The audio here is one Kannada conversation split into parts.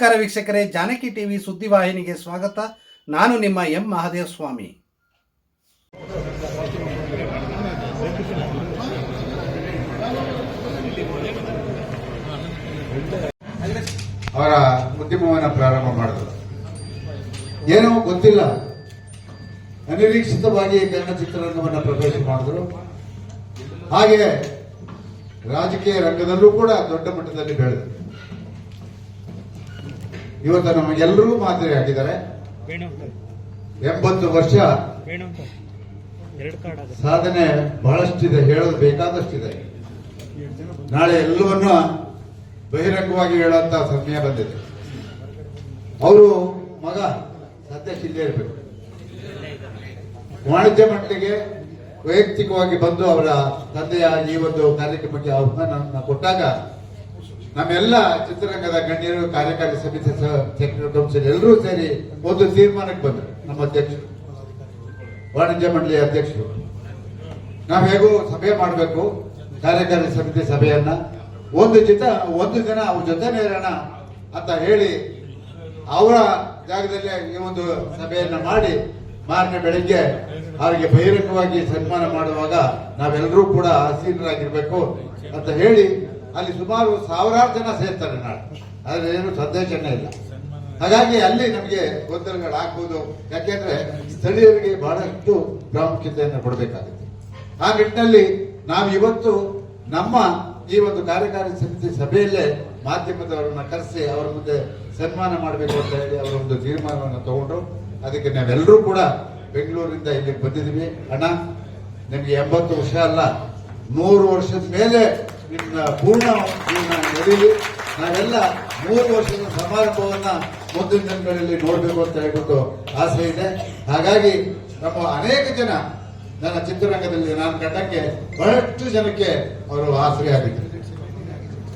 ನಮಸ್ಕಾರ ವೀಕ್ಷಕರೇ, ಜಾನಕಿ ಟಿವಿ ಸುದ್ದಿವಾಹಿನಿಗೆ ಸ್ವಾಗತ. ನಾನು ನಿಮ್ಮ ಎಂ ಮಹಾದೇವ ಸ್ವಾಮಿ ಅವರ ಉದ್ಯಮವನ್ನು ಪ್ರಾರಂಭ ಮಾಡಿದ್ರು. ಏನೋ ಗೊತ್ತಿಲ್ಲ. ಅನಿರೀಕ್ಷಿತವಾಗಿ ಕನ್ನಡ ಚಿತ್ರರಂಗವನ್ನು ಪ್ರವೇಶ ಮಾಡಿದ್ರು. ಹಾಗೆ ರಾಜಕೀಯ ರಂಗದಲ್ಲೂ ಕೂಡ ದೊಡ್ಡ ಮಟ್ಟದಲ್ಲಿ ಬೆಳೆದರು ಇವತ್ತು ನಮಗೆಲ್ಲರಿಗೂ ಮಾದರಿ ಹಾಕಿದ್ದಾರೆ. ಎಂಬತ್ತು ವರ್ಷ ಸಾಧನೆ ಬಹಳಷ್ಟಿದೆ ಹೇಳೋದು ಬೇಕಾದಷ್ಟಿದೆ. ನಾಳೆ ಎಲ್ಲವನ್ನ ಬಹಿರಂಗವಾಗಿ ಹೇಳುವಂತ ಸಮಯ ಬಂದಿದೆ. ಅವರು ಮಗ ಸದ್ಯಕ್ಕೆ ಇಲ್ಲೇ ಇರಬೇಕು. ವಾಣಿಜ್ಯ ಮಟ್ಟಿಗೆ ವೈಯಕ್ತಿಕವಾಗಿ ಬಂದು ಅವರ ತಂದೆಯ ಈ ಒಂದು ಕಾರ್ಯಕ್ರಮಕ್ಕೆ ಆಹ್ವಾನ ಕೊಟ್ಟಾಗ ನಮ್ಮೆಲ್ಲ ಚಿತ್ರರಂಗದ ಗಣ್ಯರು, ಕಾರ್ಯಕಾರಿ ಸಮಿತಿ ಸೆಕ್ರೆಟರಿ ಕೌನ್ಸಿಲ್ ಎಲ್ಲರೂ ಸೇರಿ ಒಂದು ತೀರ್ಮಾನಕ್ಕೆ ಬಂದರು, ನಮ್ಮ ಅಧ್ಯಕ್ಷರು. ವಾಣಿಜ್ಯ ಮಂಡಳಿ ಅಧ್ಯಕ್ಷರು. ನಾವು ಹೇಗೂ ಸಭೆ ಮಾಡಬೇಕು, ಕಾರ್ಯಕಾರಿ ಸಮಿತಿ ಸಭೆಯನ್ನ. ಒಂದು ಚಿತ್ರ, ಒಂದು ದಿನ ಅವ್ರ ಜೊತೆನೇ ಇರೋಣ ಅಂತ ಹೇಳಿ ಅವರ ಜಾಗದಲ್ಲೇ ಈ ಒಂದು ಸಭೆಯನ್ನ ಮಾಡಿ ಮಾರನೇ ಬೆಳಿಗ್ಗೆ ಅವರಿಗೆ ಬಹಿರಂಗವಾಗಿ ಸನ್ಮಾನ ಮಾಡುವಾಗ ನಾವೆಲ್ಲರೂ ಕೂಡ ಆಸೀನರಾಗಿರ್ಬೇಕು ಅಂತ ಹೇಳಿ ಅಲ್ಲಿ ಸುಮಾರು ಸಾವಿರಾರು ಜನ ಸೇರ್ತಾರೆ ನಾಳೆ. ಆದರೆ ಏನು ಸಂದೇಶನೇ ಇಲ್ಲ. ಹಾಗಾಗಿ ಅಲ್ಲಿ ನಮಗೆ ಗೊಂದಲಗಳಾಗ್ಬೋದು ಯಾಕೆಂದ್ರೆ ಸ್ಥಳೀಯರಿಗೆ ಬಹಳಷ್ಟು ಪ್ರಾಮುಖ್ಯತೆಯನ್ನು ಕೊಡಬೇಕಾಗುತ್ತೆ. ಆ ನಿಟ್ಟಿನಲ್ಲಿ ನಾವು ಇವತ್ತು ನಮ್ಮ ಈ ಒಂದು ಕಾರ್ಯಕಾರಿ ಸಮಿತಿ ಸಭೆಯಲ್ಲೇ ಮಾಧ್ಯಮದವರನ್ನ ಕರೆಸಿ ಅವರ ಮುಂದೆ ಸನ್ಮಾನ ಮಾಡಬೇಕು ಅಂತ ಹೇಳಿ ಅವರ ಒಂದು ತೀರ್ಮಾನವನ್ನು ತಗೊಂಡ್ರು ಅದಕ್ಕೆ ನಾವೆಲ್ಲರೂ ಕೂಡ ಬೆಂಗಳೂರಿಂದ ಇಲ್ಲಿಗೆ ಬಂದಿದ್ದೀವಿ. ಅಣ್ಣ, ನಿಮ್ಗೆ ಎಂಬತ್ತು ವರ್ಷ ಅಲ್ಲ, ನೂರು ವರ್ಷದ ಮೇಲೆ ನಿಮ್ಮ ಪೂರ್ಣ ಜೀವನ ನಡೀಲಿ. ನಾವೆಲ್ಲ ಮೂರು ವರ್ಷದ ಸಮಾರಂಭವನ್ನ ಮುಂದಿನ ದಿನಗಳಲ್ಲಿ ನೋಡಬೇಕು ಅಂತ ಹೇಳ್ಬಿಟ್ಟು ಆಸೆ ಇದೆ. ಹಾಗಾಗಿ ನಮ್ಮ ಅನೇಕ ಜನ ನನ್ನ ಚಿತ್ರರಂಗದಲ್ಲಿ ನಾನು ಕಂಡಕ್ಕೆ ಬಹಳಷ್ಟು ಜನಕ್ಕೆ ಅವರು ಆಸರೆ ಆಗಿದ್ದಾರೆ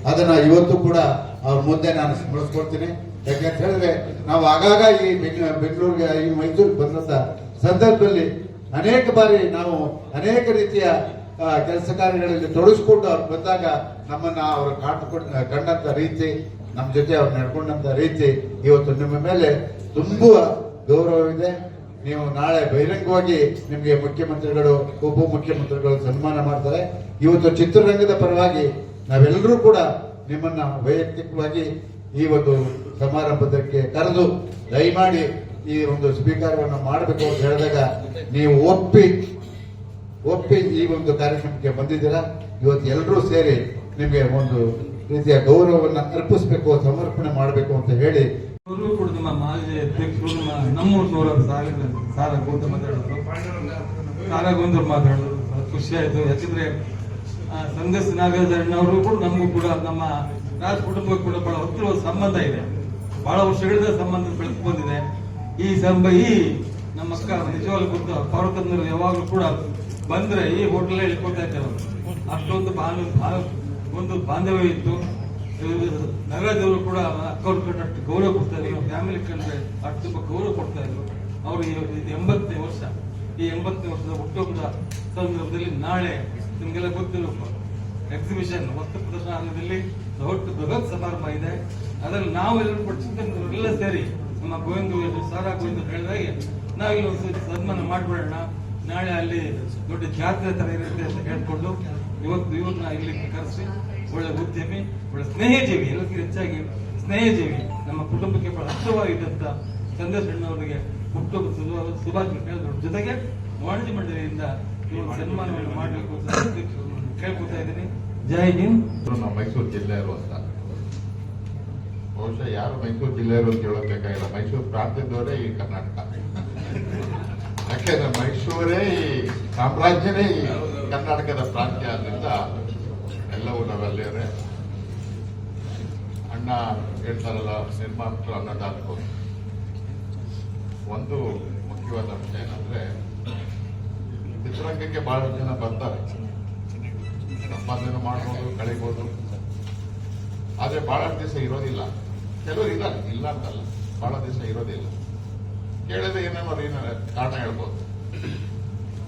ಅದನ್ನ ಇವತ್ತು ಕೂಡ ಅವ್ರ ಮುಂದೆ ನಾನು ಸ್ಮರಿಸ್ಕೊಡ್ತೀನಿ. ಯಾಕೆಂತ ಹೇಳಿದ್ರೆ ನಾವು ಆಗಾಗ ಈ ಬೆಂಗ- ಬೆಂಗಳೂರಿಗೆ, ಈ ಮೈಸೂರಿಗೆ ಬಂದಂತ ಸಂದರ್ಭದಲ್ಲಿ ಅನೇಕ ಬಾರಿ ನಾವು ಅನೇಕ ರೀತಿಯ ಕೆಲಸ ಕಾರ್ಯಗಳಲ್ಲಿ ತೊಡಗಿಸ್ಕೊಂಡು ಅವ್ರು ಬಂದಾಗ ನಮ್ಮನ್ನ ಅವರು ಕಾಟ್ಕೊಂಡ ಕಂಡಂತ ರೀತಿ ನಮ್ಮ ಜೊತೆ ಅವ್ರು ನಡ್ಕೊಂಡಂತ ರೀತಿ ಇವತ್ತು ನಿಮ್ಮ ಮೇಲೆ ತುಂಬುವ ಗೌರವವಿದೆ. ನೀವು ನಾಳೆ ಬಹಿರಂಗವಾಗಿ ನಿಮಗೆ ಮುಖ್ಯಮಂತ್ರಿಗಳು ಉಪ ಮುಖ್ಯಮಂತ್ರಿಗಳು ಸನ್ಮಾನ ಮಾಡ್ತಾರೆ. ಇವತ್ತು ಚಿತ್ರರಂಗದ ಪರವಾಗಿ ನಾವೆಲ್ಲರೂ ಕೂಡ ನಿಮ್ಮನ್ನ ವೈಯಕ್ತಿಕವಾಗಿ ಈ ಒಂದು ಸಮಾರಂಭದಕ್ಕೆ ಕರೆದು ದಯಮಾಡಿ ಈ ಒಂದು ಸ್ವೀಕಾರವನ್ನು ಮಾಡಬೇಕು ಅಂತ ಹೇಳಿದಾಗ ನೀವು ಒಪ್ಪಿ ಒಪ್ಪಿ ಈ ಒಂದು ಕಾರ್ಯಕ್ರಮಕ್ಕೆ ಬಂದಿದ್ದೀರಾ? ಇವತ್ತು ಎಲ್ಲರೂ ಸೇರಿ ನಿಮಗೆ ಒಂದು ರೀತಿಯ ಗೌರವವನ್ನು ಅರ್ಪಿಸಬೇಕು, ಸಮರ್ಪಣೆ ಮಾಡಬೇಕು ಅಂತ ಹೇಳಿ. ಕೂಡ ನಮ್ಮ ಮಾಜಿ ಅಧ್ಯಕ್ಷರು, ನಮ್ಮ ನಮ್ಮೂರಿನವರ ಸಾಲ ಸಾಲ ಗೋಂದ ಮಾತಾಡೋದು. ಸಾಲ ಮಾತಾಡೋದು. ಖುಷಿ ಆಯ್ತು. ಯಾಕಂದ್ರೆ ಸಂದೇಶ್ ನಾಗರಾಜಣ್ಣವರು ಕೂಡ ನಮಗೂ ಕೂಡ ನಮ್ಮ ರಾಜ ಕುಟುಂಬಕ್ಕೆ ಕೂಡ ಬಹಳ ಹತ್ತಿರ ಸಂಬಂಧ ಇದೆ. ಬಹಳ ವರ್ಷಗಳಿಂದ ಸಂಬಂಧ ಬೆಳೆದು ಬಂದಿದೆ ಈ ಸಂಬ ಈ ನಮ್ಮ ಅಕ್ಕ ನಿಜವಾಗ್ಲೂ ಗೊತ್ತು ಪರ್ವತಂದರು ಯಾವಾಗಲೂ ಕೂಡ ಬಂದ್ರೆ ಈ ಹೋಟೆಲ್ ಹೇಳ್ಕೊತಾ ಇದ್ದೇವೆ ಅಷ್ಟೊಂದು ಒಂದು ಬಾಂಧವ್ಯ ಇತ್ತು. ನಗರದವರು ಕೂಡ ಅಕ್ಕವ್ರ ಕಂಡಷ್ಟು ಗೌರವ ಕೊಡ್ತಾ ಇದ್ರು. ಫ್ಯಾಮಿಲಿ ಕಂಡ್ರೆ ಅಷ್ಟು ತುಂಬ ಗೌರವ ಕೊಡ್ತಾ ಇದ್ರು. ಅವರು ಎಂಬತ್ತನೇ ವರ್ಷ. ಈ ಎಂಬತ್ತನೇ ವರ್ಷದ ಹುಟ್ಟುಹಬ್ಬದ ಸಂದರ್ಭದಲ್ಲಿ ನಾಳೆ ನಿಮಗೆಲ್ಲ ಗೊತ್ತಿರೋ ಎಕ್ಸಿಬಿಷನ್ ವಸ್ತು ಪ್ರದರ್ಶನದಲ್ಲಿ ದೊಡ್ಡ ಬೃಹತ್ ಸಮಾರಂಭ ಇದೆ. ಅದರಲ್ಲಿ ನಾವು ಎಲ್ಲರೂ ಎಲ್ಲ ಸೇರಿ ನಮ್ಮ ಗೋವಿಂದ ಸಾರಾ ಗೋವಿಂದ ಹೇಳಿದಾಗೆ ನಾವಿಲ್ಲಿ ಒಂದು ಸನ್ಮಾನ ಮಾಡ್ಬಿಡೋಣ. ನಾಳೆ ಅಲ್ಲಿ ದೊಡ್ಡ ಜಾತ್ರೆ ತರ ಇರುತ್ತೆ ಅಂತ ಹೇಳ್ಕೊಂಡು ಇವತ್ತು ಇವ್ರನ್ನ ಇಲ್ಲಿ ಕರೆಸಿ, ಒಳ್ಳೆ ಉದ್ಯಮಿ, ಒಳ್ಳೆ ಸ್ನೇಹಜೀವಿ ಎಲ್ಲಕ್ಕಿಂತ ಹೆಚ್ಚಾಗಿ ಸ್ನೇಹಜೀವಿ, ನಮ್ಮ ಕುಟುಂಬಕ್ಕೆ ಬಹಳ ಇದ್ದಂತ ಸಂದೇಶ್ ಅಣ್ಣವರಿಗೆ ಹುಟ್ಟುಹಬ್ಬ ಶುಭ- ಶುಭಾಶಯ ಜೊತೆಗೆ ವಾಣಿಜ್ಯ ಮಂಡಳಿಯಿಂದ ಸನ್ಮಾನವನ್ನು ಮಾಡಬೇಕು ಅಂತ ಕೇಳ್ಕೊತಾ ಇದ್ದೀನಿ. ಜೈ ಹಿಂದ್. ನಮ್ಮ ಮೈಸೂರು ಜಿಲ್ಲೆ ಇರುವಂತ ಬಹುಶಃ ಯಾರು ಮೈಸೂರು ಜಿಲ್ಲೆಯವರು ಅಂತ ಹೇಳಬೇಕಾಗಿಲ್ಲ ಮೈಸೂರು ಪ್ರಾಂತ್ಯದವರೇ ಈ ಕರ್ನಾಟಕ. ಯಾಕೆಂದ್ರೆ ಮೈಸೂರೇ ಈ ಸಾಮ್ರಾಜ್ಯನೇ ಕರ್ನಾಟಕದ ಪ್ರಾಂತ್ಯ ಆದ್ರಿಂದ ಎಲ್ಲವೂ ನಾವಲ್ಲಿಯೇ ಅಣ್ಣ ಹೇಳ್ತಾರಲ್ಲ, ನಿರ್ಮಾಪಕರು ಅನ್ನದಾತರು. ಒಂದು ಮುಖ್ಯವಾದ ಅಂಶ ಏನಂದ್ರೆ, ಚಿತ್ರರಂಗಕ್ಕೆ ಬಹಳ ಜನ ಬರ್ತಾರೆ. ಸಂಪಾದನೆ ಮಾಡ್ಬೋದು, ಕಳಿಬೋದು. ಆದ್ರೆ ಬಹಳ ದಿವಸ ಇರೋದಿಲ್ಲ. ಕೆಲವರು ಇಲ್ಲ ಇಲ್ಲ ಅಂತಲ್ಲ. ಬಹಳ ದಿವಸ ಇರೋದಿಲ್ಲ. ಕೇಳಿದ್ರೆ ಏನ ಕಾರಣ ಹೇಳ್ಬೋದು.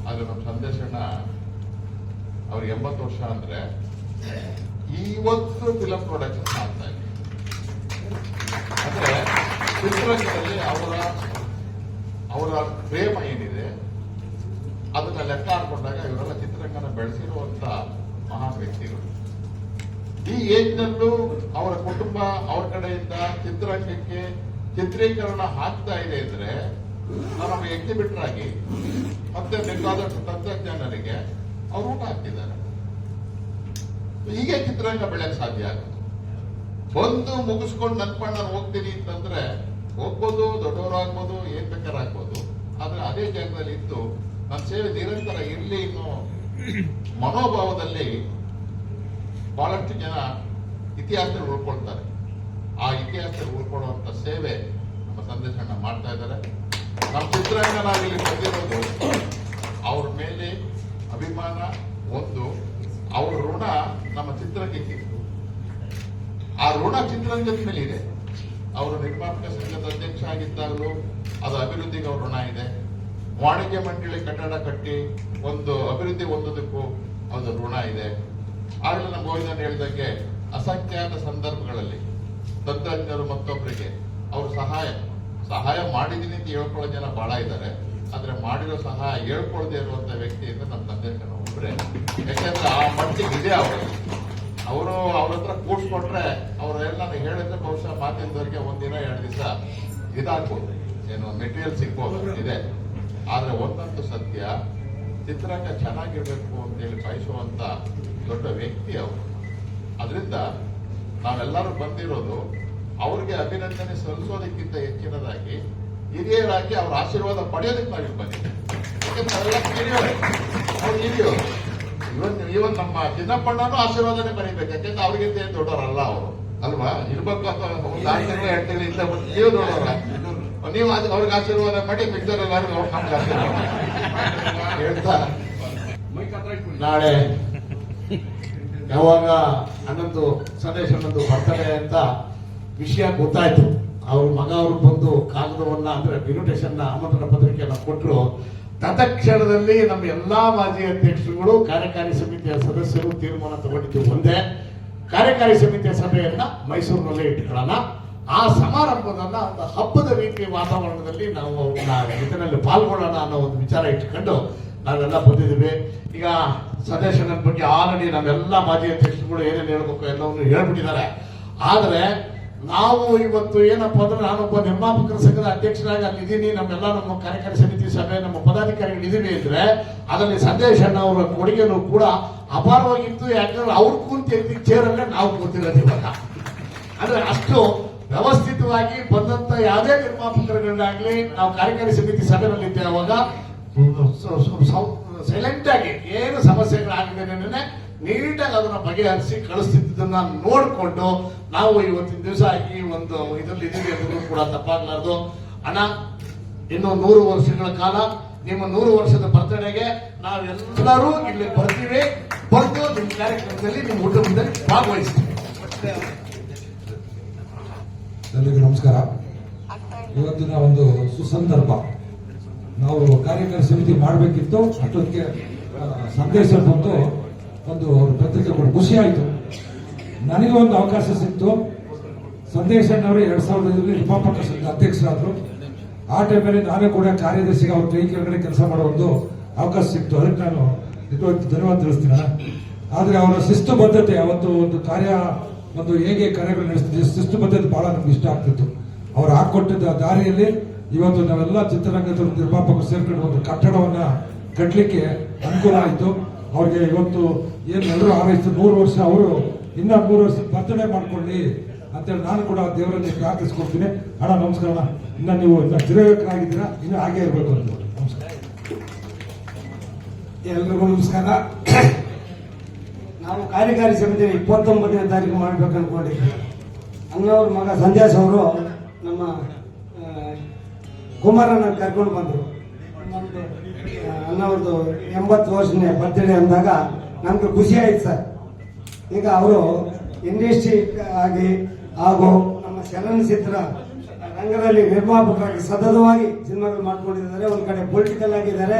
ಅದು ನಮ್ಮ ಸಂದೇಶನ ಅವ್ರಿಗೆ ಎಂಬತ್ತು ವರ್ಷ ಅಂದ್ರೆ ಇವತ್ತು ಫಿಲಂ ಪ್ರೊಡಕ್ಷನ್ ಆಗ್ತಾ ಇದೆ. ಅಂದ್ರೆ ಚಿತ್ರರಂಗದಲ್ಲಿ ಅವರ ಅವರ ಪ್ರೇಮ ಏನಿದೆ, ಅದನ್ನ ಲೆಕ್ಕ ಹಾಕೊಂಡಾಗ ಇವರೆಲ್ಲ ಚಿತ್ರರಂಗನ ಬೆಳೆಸಿರುವಂತ ಮಹಾನ್ ವ್ಯಕ್ತಿಗಳು. ಈ ಏಜ್ ನಲ್ಲೂ ಅವರ ಕುಟುಂಬ, ಅವ್ರ ಕಡೆಯಿಂದ ಚಿತ್ರರಂಗಕ್ಕೆ ಚಿತ್ರೀಕರಣ ಆಗ್ತಾ ಇದೆ ಅಂದ್ರೆ ನಮ್ಮ ಎಕ್ಸಿಬಿಟರ್ ಆಗಿ ಮತ್ತೆ ಬೇಕಾದಷ್ಟು ತಂತ್ರಜ್ಞಾನರಿಗೆ ಅವರು ಊಟ ಹಾಕ್ತಿದ್ದಾರೆ. ಹೀಗೆ ಚಿತ್ರರಂಗ ಬೆಳೆಯಕ್ ಸಾಧ್ಯ ಆಗುತ್ತೆ ಬಂದು ಮುಗಿಸ್ಕೊಂಡು ನನ್ಕೊಂಡು ನಾನು ಹೋಗ್ತೀನಿ ಅಂತಂದ್ರೆ ಹೋಗ್ಬೋದು, ದೊಡ್ಡವರಾಗ್ಬೋದು ಏನ್ ಬೇಕಾದ್ರೆ ಆಗ್ಬೋದು ಆದ್ರೆ ಅದೇ ಜಾಗದಲ್ಲಿ ಇತ್ತು ನನ್ನ ಸೇವೆ ನಿರಂತರ ಇರಲಿ ಅನ್ನೋ ಮನೋಭಾವದಲ್ಲಿ ಬಹಳಷ್ಟು ಜನ ಇತಿಹಾಸದಲ್ಲಿ ಉಳ್ಕೊಳ್ತಾರೆ. ಆ ಇತಿಹಾಸದಲ್ಲಿ ಉಳ್ಕೊಳ್ಳುವಂತ ಸೇವೆ ನಮ್ಮ ಸಂದೇಶನ ಮಾಡ್ತಾ ಇದ್ದಾರೆ. ನಮ್ಮ ಚಿತ್ರರಂಗನಾಗಲಿ ಬಂದಿರೋದು ಅವ್ರ ಮೇಲೆ ಅಭಿಮಾನ, ಒಂದು, ಅವ್ರ ಋಣ ನಮ್ಮ ಚಿತ್ರಕ್ಕೆ ಚಿತ್ರರಂಗಕ್ಕಿತ್ತು ಆ ಋಣ ಚಿತ್ರರಂಗದ ಮೇಲೆ ಇದೆ. ಅವರು ನಿರ್ಮಾಪಕ ಸಂಘದ ಅಧ್ಯಕ್ಷ ಆಗಿದ್ದಾಗಲೂ ಅದು ಅಭಿವೃದ್ಧಿಗೆ ಅವ್ರ ಋಣ ಇದೆ. ವಾಣಿಜ್ಯ ಮಂಡಳಿ ಕಟ್ಟಡ ಕಟ್ಟಿ ಒಂದು ಅಭಿವೃದ್ಧಿ ಹೊಂದೋದಕ್ಕೂ ಅದು ಋಣ ಇದೆ. ಆಗಲೇ ನಮ್ಮ ಗೋವಿಂದನ್ ಹೇಳಿದಂಗೆ ಅಸಂಖ್ಯಾತ ಸಂದರ್ಭಗಳಲ್ಲಿ ತಂತ್ರಜ್ಞರು ಮತ್ತೊಬ್ಬರಿಗೆ ಅವರು ಸಹಾಯ ಸಹಾಯ ಮಾಡಿದೀನಿ ಅಂತ ಹೇಳ್ಕೊಳ್ಳೋ ಜನ ಬಹಳ ಇದ್ದಾರೆ ಆದ್ರೆ ಮಾಡಿರೋ ಸಹಾಯ ಹೇಳ್ಕೊಳ್ದೇ ಇರುವಂತ ವ್ಯಕ್ತಿ ಅಂದ್ರೆ ನಮ್ಮ ತಂದೆ ಒಬ್ಬರೇ ಯಾಕಂದ್ರೆ ಆ ಮಟ್ಟಿಗೆ ಇದೆ ಅವರು. ಅವರು ಅವ್ರ ಹತ್ರ ಕೂಡ್ಸ್ಕೊಟ್ರೆ ಅವ್ರೆಲ್ಲ ಹೇಳಿದ್ರೆ ಬಹುಶಃ ಮಾತಿದ್ದವರಿಗೆ ಒಂದಿನ ಎರಡು ದಿವಸ ಇದಾಗ್ಬೋದು. ಏನು ಮೆಟೀರಿಯಲ್ ಸಿಗ್ಬೋದು, ಇದೆ. ಆದ್ರೆ ಒಂದಂತೂ ಸತ್ಯ, ಚಿತ್ರರಂಗ ಚೆನ್ನಾಗಿರ್ಬೇಕು ಅಂತೇಳಿ ಬಯಸುವಂತ ದೊಡ್ಡ ವ್ಯಕ್ತಿ ಅವರು. ಅದರಿಂದ ನಾವೆಲ್ಲರೂ ಬಂದಿರೋದು ಅವ್ರಿಗೆ ಅಭಿನಂದನೆ ಸಲ್ಲಿಸೋದಕ್ಕಿಂತ ಹೆಚ್ಚಿನದಾಗಿ ಹಿರಿಯರಾಗಿ ಅವ್ರ ಆಶೀರ್ವಾದ ಪಡೆಯೋದಕ್ಕೆ ನಾವಿಲ್ಲಿ ಬಂದಿದ್ದೀವಿ. ಹಿರಿಯರೇ. ಇವನ್ ಇವನ್ ನಮ್ಮ ಚಿನ್ನಪ್ಪಣ್ಣನೂ ಆಶೀರ್ವಾದನೆ ಬರೀಬೇಕು. ಯಾಕಂದ್ರೆ ಅವ್ರಿಗಿಂತ ಏನ್ ದೊಡ್ಡವರಲ್ಲ ಅವರು. ಅಲ್ವಾ? ಇರ್ಬೇಕು ಅಂತ ಎರಡು ತಿಂಗಳು ಇಂದ ನೀವು ದೊಡ್ಡವರ ನೀವು ಅದು ಅವ್ರಿಗೆ ಆಶೀರ್ವಾದ ಮಾಡಿ ಮಿಕ್ಸರ್ ಎಲ್ಲರಿಗೂ ಅವ್ರು ನಮ್ಗೆ ಆಶೀರ್ವಾದ. ಹೇಳ್ತಾ. ನಾಳೆ ಯಾವಾಗ ಹನ್ನೊಂದು ಸಂದೇಶ ಹನ್ನೊಂದು ಬರ್ತಾರೆ ಅಂತ ವಿಷಯ ಗೊತ್ತಾಯ್ತು. ಅವ್ರ ಮಗ ಅವರು ಬಂದು ಕಾಗದವನ್ನ ಅಂದ್ರೆ ಇನ್ವಿಟೇಷನ್ ಆಮಂತ್ರಣ ಪತ್ರಿಕೆಯನ್ನ ಕೊಟ್ಟರು ತತ್ಕ್ಷಣದಲ್ಲಿ ನಮ್ಮ ಎಲ್ಲಾ ಮಾಜಿ ಅಧ್ಯಕ್ಷರುಗಳು, ಕಾರ್ಯಕಾರಿ ಸಮಿತಿಯ ಸದಸ್ಯರು ತೀರ್ಮಾನ ತಗೊಂಡಿದ್ದು ಒಂದೇ. ಕಾರ್ಯಕಾರಿ ಸಮಿತಿಯ ಸಭೆಯನ್ನ ಮೈಸೂರಿನಲ್ಲೇ ಇಟ್ಕೊಳ್ಳೋಣ. ಆ ಸಮಾರಂಭದನ್ನ ಒಂದು ಹಬ್ಬದ ರೀತಿಯ ವಾತಾವರಣದಲ್ಲಿ ನಾವು ಅವ್ರನ್ನ ಇದರಲ್ಲಿ ಪಾಲ್ಗೊಳ್ಳೋಣ ಅನ್ನೋ ಒಂದು ವಿಚಾರ ಇಟ್ಕೊಂಡು ನಾವೆಲ್ಲ ಬಂದಿದ್ದೀವಿ. ಈಗ ಸದಸ್ಯನ ಬಗ್ಗೆ ಆಲ್ರೆಡಿ ನಮ್ಮೆಲ್ಲ ಮಾಜಿ ಅಧ್ಯಕ್ಷರುಗಳು ಏನೇನು ಹೇಳ್ಬೇಕು ಎಲ್ಲವನ್ನು ಹೇಳ್ಬಿಟ್ಟಿದ್ದಾರೆ. ಆದರೆ ನಾವು ಇವತ್ತು ಏನಪ್ಪಾ ಅಂದ್ರೆ ನಾನೊಬ್ಬ ನಿರ್ಮಾಪಕರ ಸಂಘದ ಅಧ್ಯಕ್ಷರಾಗಿ ಅಲ್ಲಿ ಇದ್ದೀನಿ ನಮ್ಮೆಲ್ಲ ನಮ್ಮ ಕಾರ್ಯಕಾರಿ ಸಮಿತಿ ಸಭೆ, ನಮ್ಮ ಪದಾಧಿಕಾರಿಗಳು ಇದೀವಿ ಅಂದ್ರೆ ಅದರಲ್ಲಿ ಸಂದೇಶ ಅವರ ಕೊಡುಗೆನೂ ಕೂಡ ಅಪಾರವಾಗಿತ್ತು. ಯಾಕಂದ್ರೆ ಅವ್ರು ಕೂತಿರ್ತಿ ಚೇರಲ್ಲೇ ನಾವು ಕೂತಿರೋದು ಇವಾಗ. ಅಂದ್ರೆ ಅಷ್ಟು ವ್ಯವಸ್ಥಿತವಾಗಿ ಬಂದಂತ ಯಾವುದೇ ನಿರ್ಮಾಪಕರಾಗ್ಲಿ ನಾವು ಕಾರ್ಯಕಾರಿ ಸಮಿತಿ ಸಭೆಯಲ್ಲಿದ್ದೆ ಅವಾಗ ಸೈಲೆಂಟ್ ಆಗಿ ಏನು ಸಮಸ್ಯೆಗಳಾಗಿದೆ ನೀಟಾಗಿ ಅದನ್ನ ಬಗೆಹರಿಸಿ ಕಳಿಸ್ತಿದ್ದನ್ನ ನೋಡಿಕೊಂಡು ನಾವು ಇವತ್ತಿನ ದಿವಸ ಈ ಒಂದು ಇದರಲ್ಲಿ ಇದೀವಿ ಕೂಡ ತಪ್ಪಾಗ್ಲಾರ್ದು. ಅಣ್ಣ, ಇನ್ನು ನೂರು ವರ್ಷಗಳ ಕಾಲ, ನಿಮ್ಮ ನೂರು ವರ್ಷದ ಬರ್ತಡೆಗೆ ನಾವೆಲ್ಲರೂ ಇಲ್ಲಿ ಬರ್ತೀವಿ. ಬಂದು ನಿಮ್ಮ ಕಾರ್ಯಕ್ರಮದಲ್ಲಿ, ನಿಮ್ಮ ಕುಟುಂಬದಲ್ಲಿ ಭಾಗವಹಿಸ್ತೀವಿ. ಎಲ್ಲರಿಗೂ ನಮಸ್ಕಾರ. ಇವತ್ತಿನ ಒಂದು ಸುಸಂದರ್ಭ. ನಾವು ಕಾರ್ಯಕಾರಿ ಸಮಿತಿ ಮಾಡಬೇಕಿತ್ತು. ಅಷ್ಟೊತ್ತಿಗೆ ಸಂದೇಶ ಬಂತು ಒಂದು ಅವ್ರ ಪತ್ರಿಕೆ ಕೊಟ್ಟು ಖುಷಿ ಆಯಿತು. ನನಗೆ ಒಂದು ಅವಕಾಶ ಸಿಕ್ತು. ಸಂದೇಶ ಅವರು ಎರಡು ಸಾವಿರದ ಐದರಲ್ಲಿ ರಿಪಬ್ಲಿಕ್ ಅಧ್ಯಕ್ಷರಾದರು. ಆ ಟೈಮಲ್ಲಿ ನಾನೇ ಕೂಡ ಕಾರ್ಯದರ್ಶಿಗೆ ಅವ್ರ ಕೈ ಕೆಳಗಡೆ ಕೆಲಸ ಮಾಡೋ ಒಂದು ಅವಕಾಶ ಸಿಕ್ತು. ಅದಕ್ಕೆ ನಾನು ನಿಜವಾಗಿ ಧನ್ಯವಾದ ತಿಳಿಸ್ತೀನಿ ಆದರೆ ಅವರ ಶಿಸ್ತುಬದ್ಧತೆ ಅವತ್ತು ಒಂದು ಕಾರ್ಯ, ಒಂದು ಹೇಗೆ ಕಾರ್ಯಗಳು ನಡೆಸ್ತಿದೆ ಶಿಸ್ತುಬದ್ಧತೆ ಬಹಳ ನಮ್ಗೆ ಇಷ್ಟ ಆಗ್ತಿತ್ತು. ಅವ್ರು ಹಾಕೊಟ್ಟಿದ್ದ ದಾರಿಯಲ್ಲಿ ಇವತ್ತು ನಾವೆಲ್ಲ ಚಿತ್ರರಂಗದ ನಿರ್ಮಾಪಕರು ಸೇರ್ಕೊಂಡು ಒಂದು ಕಟ್ಟಡವನ್ನ ಕಟ್ಟಲಿಕ್ಕೆ ಅನುಕೂಲ ಆಯಿತು. ಅವ್ರಿಗೆ ಇವತ್ತು ಏನು ಎಲ್ಲರೂ ಹಾರೈಸಿತು, ನೂರು ವರ್ಷ ಅವರು ಇನ್ನ ಮೂರು ವರ್ಷ ಬರ್ತಡೇ ಮಾಡ್ಕೊಳ್ಳಿ ಅಂತೇಳಿ ನಾನು ಕೂಡ ದೇವರಲ್ಲಿ ಪ್ರಾರ್ಥಿಸ್ಕೊಡ್ತೀನಿ ಅಣ್ಣ, ನಮಸ್ಕಾರ. ಇನ್ನ ನೀವು ಇನ್ನ ಇನ್ನೂ ಹಾಗೆ ಇರಬೇಕು ಅಂತ ನಮಸ್ಕಾರ. ಎಲ್ರಿಗೂ ನಮಸ್ಕಾರ. ನಾವು ಕಾರ್ಯಕಾರಿ ಸಮಿತಿ ಇಪ್ಪತ್ತೊಂಬತ್ತನೇ ತಾರೀಕು ಮಾಡ್ಬೇಕು ಅನ್ಕೊಂಡಿದ್ದೀವಿ ಹಂಗವ್ರ ಮಗ ಸಂದೇಶ್ ಅವರು ನಮ್ಮ ಕುಮಾರನ ಕರ್ಕೊಂಡು ಬಂದರು. ಅಣ್ಣವ್ರದ್ದು ಎಂಬತ್ತು ವರ್ಷನೇ ಬರ್ತ್ಡೇ ಅಂದಾಗ ನಮ್ಗೆ ಖುಷಿ ಆಯ್ತು ಸರ್. ಈಗ ಅವರು ಇಂಡಸ್ಟ್ರಿ ಆಗಿ ಹಾಗೂ ನಮ್ಮ ಚಲನಚಿತ್ರ ರಂಗದಲ್ಲಿ ನಿರ್ಮಾಪಕರಾಗಿ ಸತತವಾಗಿ ಸಿನಿಮಾಗಳು ಮಾಡ್ಕೊಂಡಿದ್ದಾರೆ, ಒಂದು ಕಡೆ ಪೊಲಿಟಿಕಲ್ ಆಗಿದ್ದಾರೆ.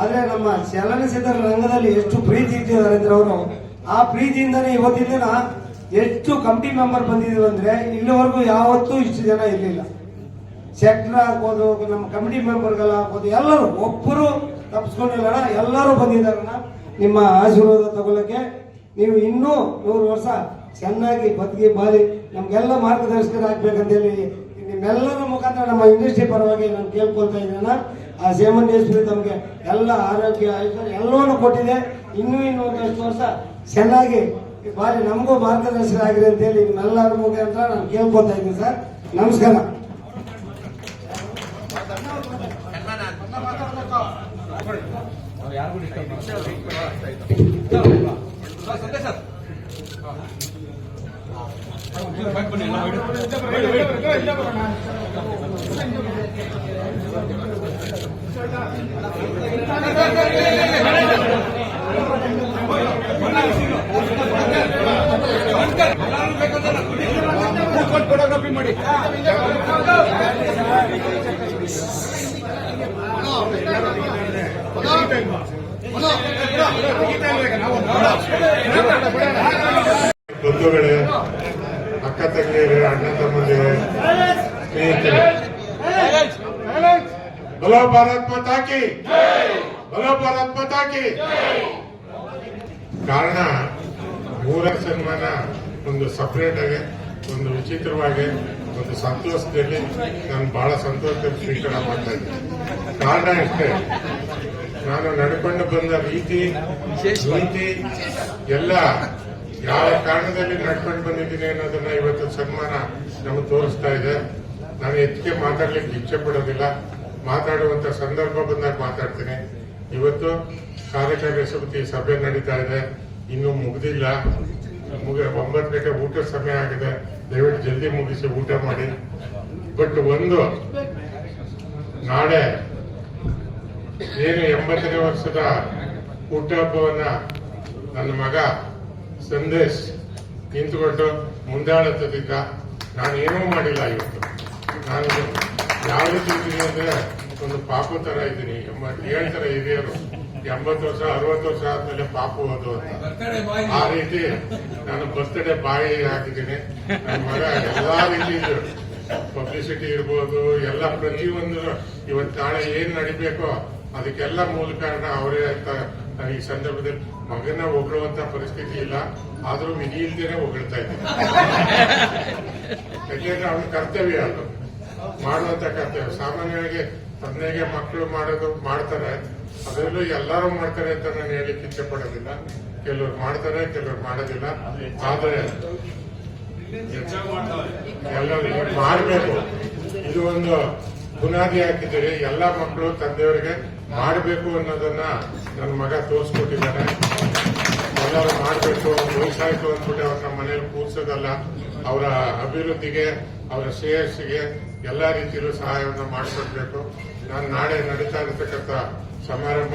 ಆದರೆ ನಮ್ಮ ಚಲನಚಿತ್ರ ರಂಗದಲ್ಲಿ ಎಷ್ಟು ಪ್ರೀತಿ ಇಟ್ಟಿದ್ದಾರೆ ಅಂದ್ರೆ ಅವರು, ಆ ಪ್ರೀತಿಯಿಂದನೇ ಇವತ್ತಿನ ಎಷ್ಟು ಕಮಿಟಿ ಮೆಂಬರ್ ಬಂದಿದ್ದೀವಿ ಅಂದ್ರೆ ಇಲ್ಲಿವರೆಗೂ ಯಾವತ್ತೂ ಇಷ್ಟು ಜನ ಇರಲಿಲ್ಲ. ಸೆಕ್ಟರ್ ಆಗ್ಬೋದು ನಮ್ಮ ಕಮಿಟಿ ಮೆಂಬರ್ಗಳು ಆಗ್ಬೋದು ಎಲ್ಲರೂ ಒಬ್ಬರು ತಪ್ಪಿಸ್ಕೊಂಡಿಲ್ಲ ಎಲ್ಲರೂ ಬಂದಿದ್ದಾರಣ್ಣ ನಿಮ್ಮ ಆಶೀರ್ವಾದ ತಗೊಳಕ್ಕೆ ನೀವು ಇನ್ನೂ ನೂರು ವರ್ಷ ಚೆನ್ನಾಗಿ ಬದುಕಿ ಬಾಳಿ, ನಮ್ಗೆಲ್ಲ ಮಾರ್ಗದರ್ಶಕರಾಗಬೇಕಂತೇಳಿ ನಿಮ್ಮೆಲ್ಲರ ಮುಖಾಂತರ ನಮ್ಮ ಇಂಡಸ್ಟ್ರಿ ಪರವಾಗಿ ನಾನು ಕೇಳ್ಕೊಳ್ತಾ ಇದ್ದೇನೆ ಆ ಸೇಮಂಜೇಶ್ವರಿ ತಮಗೆ ಎಲ್ಲ ಆರೋಗ್ಯ ಎಲ್ಲವನ್ನು ಕೊಟ್ಟಿದೆ. ಇನ್ನೂ ಇನ್ನೂ ಎಷ್ಟು ವರ್ಷ ಚೆನ್ನಾಗಿ ಬಾರಿ ನಮಗೂ ಮಾರ್ಗದರ್ಶಕರಾಗಿರಿ ಅಂತೇಳಿ ನಿಮ್ಮೆಲ್ಲರ ಮುಖಾಂತರ ನಾನು ಕೇಳ್ಕೊಳ್ತಾ ಇದ್ದೀನಿ ಸರ್. ನಮಸ್ಕಾರ. ಬಂಧುಗಳೇ ತಂಗಿಯರೇ ಅಣ್ಣ ತಮ್ಮಂದಿರೇ ಸ್ನೇಹಿತರೆ. ಬಲೋ ಭಾರತ್ ಮಾತಾ ಕಿ. ಬಲೋ ಭಾರತ್ ಮಾತಾ ಕಿ. ಕಾರಣ ಮೂರ ಸನ್ಮಾನ ಒಂದು ಸಪರೇಟ್ ಆಗಿ, ಒಂದು ವಿಚಿತ್ರವಾಗಿ, ಒಂದು ಸಂತೋಷದಲ್ಲಿ ನಾನು ಬಹಳ ಸಂತೋಷದಲ್ಲಿ ಸ್ವೀಕಾರ ಮಾಡ್ತಾ ಇದ್ದೀನಿ. ಕಾರಣ ಇಷ್ಟೇ. ನಾನು ನಡ್ಕೊಂಡು ಬಂದ ರೀತಿ, ನೀತಿ, ಎಲ್ಲ ಯಾವ ಕಾರಣದಲ್ಲಿ ನಡ್ಕೊಂಡು ಬಂದಿದ್ದೀನಿ ಅನ್ನೋದನ್ನ ಇವತ್ತು ಸನ್ಮಾನ ನಮಗೆ ತೋರಿಸ್ತಾ ಇದೆ. ನಾನು ಹೆಚ್ಚಿಗೆ ಮಾತಾಡ್ಲಿಕ್ಕೆ ಇಚ್ಛೆ ಪಡೋದಿಲ್ಲ. ಮಾತಾಡುವಂತ ಸಂದರ್ಭ ಬಂದಾಗ ಮಾತಾಡ್ತೀನಿ. ಇವತ್ತು ಕಾರ್ಯಕಾರಿ ಸಮಿತಿ ಸಭೆ ನಡೀತಾ ಇದೆ. ಇನ್ನೂ ಮುಗ್ದಿಲ್ಲ. ಮುಗ ಒಂಬತ್ತು ಗಂಟೆ ಊಟ ಸಮಯ ಆಗಿದೆ. ದಯವಿಟ್ಟು ಜಲ್ದಿ ಮುಗಿಸಿ ಊಟ ಮಾಡಿ. ಬಟ್ ಒಂದು, ನಾಳೆ ಏನು ಎಂಬತ್ತನೇ ವರ್ಷದ ಹುಟ್ಟುಹಬ್ಬವನ್ನ ನನ್ನ ಮಗ ಸಂದೇಶ್ ನಿಂತುಕೊಂಡು ಮುಂದಾಳತ್ತದಿದ್ದ ನಾನು ಏನೂ ಮಾಡಿಲ್ಲ ಇವತ್ತು. ನಾನು ಯಾವ ರೀತಿ ಇದ್ದೀನಿ ಅಂದ್ರೆ ಒಂದು ಪಾಪು ತರ ಇದ್ದೀನಿ. ಎಂಬತ್ತು ತರ ಹಿರಿಯರು ಎಂಬತ್ತು ವರ್ಷ, ಅರವತ್ತು ವರ್ಷ ಆದ್ಮೇಲೆ ಪಾಪು ಅದು ಅಂತ. ಆ ರೀತಿ ನಾನು ಬರ್ತ್ಡೇ ಬಾಯಿ ಹಾಕಿದ್ದೀನಿ. ಮಗ ಎಲ್ಲಾ ರೀತಿ ಪಬ್ಲಿಸಿಟಿ ಇರ್ಬೋದು, ಎಲ್ಲ ಪ್ರತಿಯೊಂದು. ಇವತ್ತು ನಾಳೆ ಏನ್ ನಡಿಬೇಕೋ ಅದಕ್ಕೆಲ್ಲ ಮೂಲ ಕಾರಣ ಅವರೇ ಅಂತ ನಾನು ಈ ಸಂದರ್ಭದಲ್ಲಿ ಮಗನ ಹೊಗಳುವಂತ ಪರಿಸ್ಥಿತಿ ಇಲ್ಲ. ಆದ್ರೂ ವಿಧಿ ಇಲ್ದೇನೆ ಹೊಗಳ್ತಾ ಇದ್ದೀನಿ. ಯಾಕೆಂದ್ರೆ ಅವನ ಕರ್ತವ್ಯ ಅದು. ಮಾಡುವಂತ ಕರ್ತವ್ಯ. ಸಾಮಾನ್ಯವಾಗಿ ತಂದೆಗೆ ಮಕ್ಕಳು ಮಾಡೋದು ಮಾಡ್ತಾರೆ. ಅದರಲ್ಲೂ ಎಲ್ಲರೂ ಮಾಡ್ತಾರೆ ಅಂತ ನಾನು ಹೇಳಿಕ್ಕೆ ಇಚ್ಛೆ ಪಡೋದಿಲ್ಲ ಕೆಲವರು ಮಾಡ್ತಾರೆ ಕೆಲವರು ಮಾಡೋದಿಲ್ಲ. ಆದರೆ ಎಲ್ಲರೂ ಮಾಡಬೇಕು. ಇದು ಒಂದು ಬುನಾದಿ ಹಾಕಿದ್ದೀರಿ. ಎಲ್ಲ ಮಕ್ಕಳು ತಂದೆಯವರಿಗೆ ಮಾಡಬೇಕು ಅನ್ನೋದನ್ನ ನನ್ನ ಮಗ ತೋರಿಸ್ಕೊಟ್ಟಿದ್ದಾನೆ ಎಲ್ಲರೂ ಮಾಡಬೇಕು ವಯಸ್ಸಾಯ್ತು ಅಂದ್ಬಿಟ್ಟು ಅವ್ರನ್ನ ಮನೇಲಿ ಕೂರ್ಸೋದಲ್ಲ, ಅವರ ಅಭಿವೃದ್ಧಿಗೆ, ಅವರ ಶ್ರೇಯಸ್ಸಿಗೆ ಎಲ್ಲ ರೀತಿಯಲ್ಲೂ ಸಹಾಯವನ್ನು ಮಾಡಿಕೊಡ್ಬೇಕು. ನಾನು ನಾಳೆ ನಡೀತಾ ಇರತಕ್ಕಂಥ ಸಮಾರಂಭ,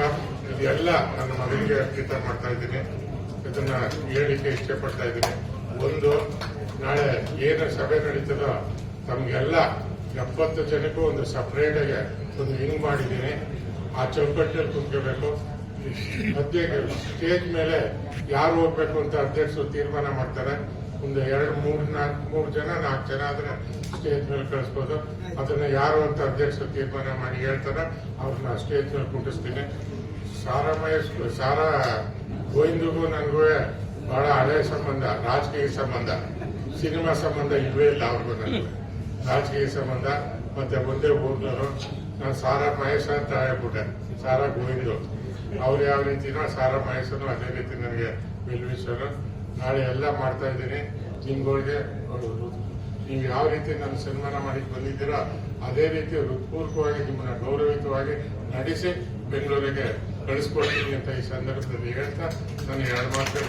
ಇದೆಲ್ಲ ನನ್ನ ಮಗನಿಗೆ ಅರ್ಪಿತ ಮಾಡ್ತಾ ಇದ್ದೀನಿ. ಇದನ್ನ ಹೇಳಿಕೆ ಇಷ್ಟಪಡ್ತಾ ಪಡ್ತಾ ಇದ್ದೀನಿ. ಒಂದು, ನಾಳೆ ಏನು ಸಭೆ ನಡೀತದೋ ತಮ್ಗೆಲ್ಲ ಎಪ್ಪತ್ತು ಜನಕ್ಕೂ ಒಂದು ಸಪ್ರೇಟಾಗಿ ಒಂದು ಹಿಂಗ್ ಮಾಡಿದ್ದೀನಿ. ಆ ಚೌಕಟ್ಟಲ್ಲಿ ಕುತ್ಕೋಬೇಕು. ಅಧ್ಯಕ್ಷ ಸ್ಟೇಜ್ ಮೇಲೆ ಯಾರು ಹೋಗ್ಬೇಕು ಅಂತ ಅಧ್ಯಕ್ಷರು ತೀರ್ಮಾನ ಮಾಡ್ತಾರೆ. ಒಂದು ಎರಡು, ಮೂರು, ನಾಲ್ಕು, ಮೂರು ಜನ, ನಾಲ್ಕು ಜನ ಆದ್ರೆ ಸ್ಟೇಜ್ ಮೇಲೆ ಕಳಿಸ್ಬೋದು. ಅದನ್ನ ಯಾರು ಅಂತ ಅಧ್ಯಕ್ಷರು ತೀರ್ಮಾನ ಮಾಡಿ ಹೇಳ್ತಾರೆ. ಅವ್ರನ್ನ ಸ್ಟೇಜ್ ಮೇಲೆ ಕುಂಡಿಸ್ತೀನಿ ಸಾರಾಮಯ ಸಾರಾ ಗೋವಿಂದಗೂ ನನಗೂ ಬಹಳ ಹಳೆ ಸಂಬಂಧ, ರಾಜಕೀಯ ಸಂಬಂಧ. ಸಿನಿಮಾ ಸಂಬಂಧ ಇಲ್ವೇ ಇಲ್ಲ ಅವ್ರಿಗೂ ನನಗೆ. ರಾಜಕೀಯ ಸಂಬಂಧ, ಮತ್ತೆ ಒಂದೇ ಊರ್ನವರು. ನಾನು ಸಾರಾ ಮಹೇಶ ಅಂತ ಹೇಳ್ಬಿಟ್ಟೆ. ಸಾರಾ ಗೋವಿಂದು. ಅವ್ರು ಯಾವ ರೀತಿನೋ ಸಾರಾ ಮಹೇಶನು ಅದೇ ರೀತಿ ನನಗೆ ವಿಲ್ವಿಸರು ನಾಳೆ ಎಲ್ಲ ಮಾಡ್ತಾ ಇದ್ದೀನಿ. ನಿಮ್ಗಳಿಗೆ ನೀವು ಯಾವ ರೀತಿ ನಾನು ಸನ್ಮಾನ ಮಾಡಿ ಬಂದಿದ್ದೀರೋ ಅದೇ ರೀತಿ ಹೃತ್ಪೂರ್ವಕವಾಗಿ ನಿಮ್ಮನ್ನ ಗೌರವಿತವಾಗಿ ನಡೆಸಿ ಬೆಂಗಳೂರಿಗೆ ಕಳಿಸ್ಕೊಡ್ತೀನಿ ಅಂತ ಈ ಸಂದರ್ಭದಲ್ಲಿ ಹೇಳ್ತಾ ನಾನು ಎರಡು ಮಾತು